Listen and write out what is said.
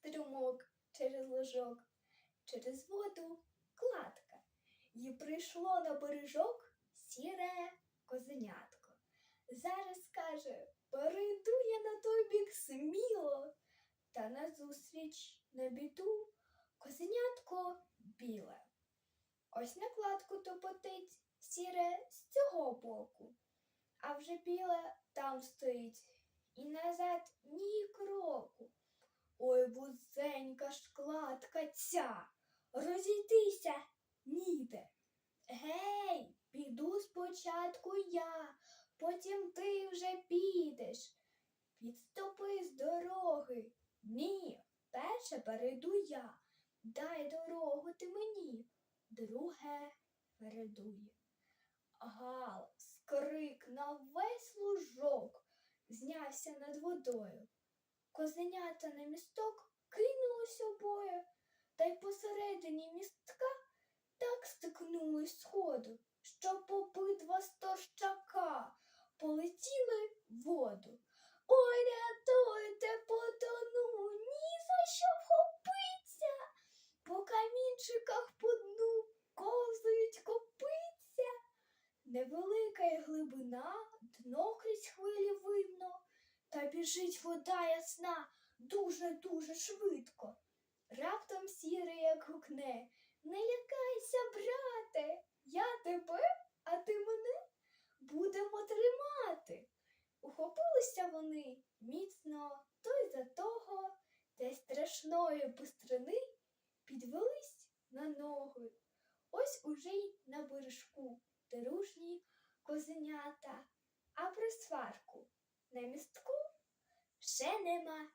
струмок через ложок, через воду кладка. І прийшло на бережок сіре козенятко. Зараз каже, перейду я на той бік сміло, та назустріч на біду козенятко біле. Ось на кладку топотить сіре з цього боку, а вже біле там стоїть, і назад ні кроку. Ой, вузенька ж кладка ця, розійтися ніде. Гей, піду спочатку я, потім ти вже підеш. Підступи з дороги. Ні, перше перейду я. Дай дорогу ти мені, друге передує. Галас, крик на весь лужок знявся над водою. Козенята на місток стощака полетіли в воду. Ой, рятуйте, потону, ні за що вхопиться, по камінчиках по дну ковзають копиться. Невелика й глибина, дно крізь хвилі видно, та біжить вода ясна дуже-дуже швидко. Раптом сірий як гукне Не лякайся, брате, я тебе, а ти мене будемо тримати. Ухопилися вони міцно той за того, та страшної бистрини підвелись на ноги. Ось уже й на бережку дружні козенята, а про сварку на містку ще нема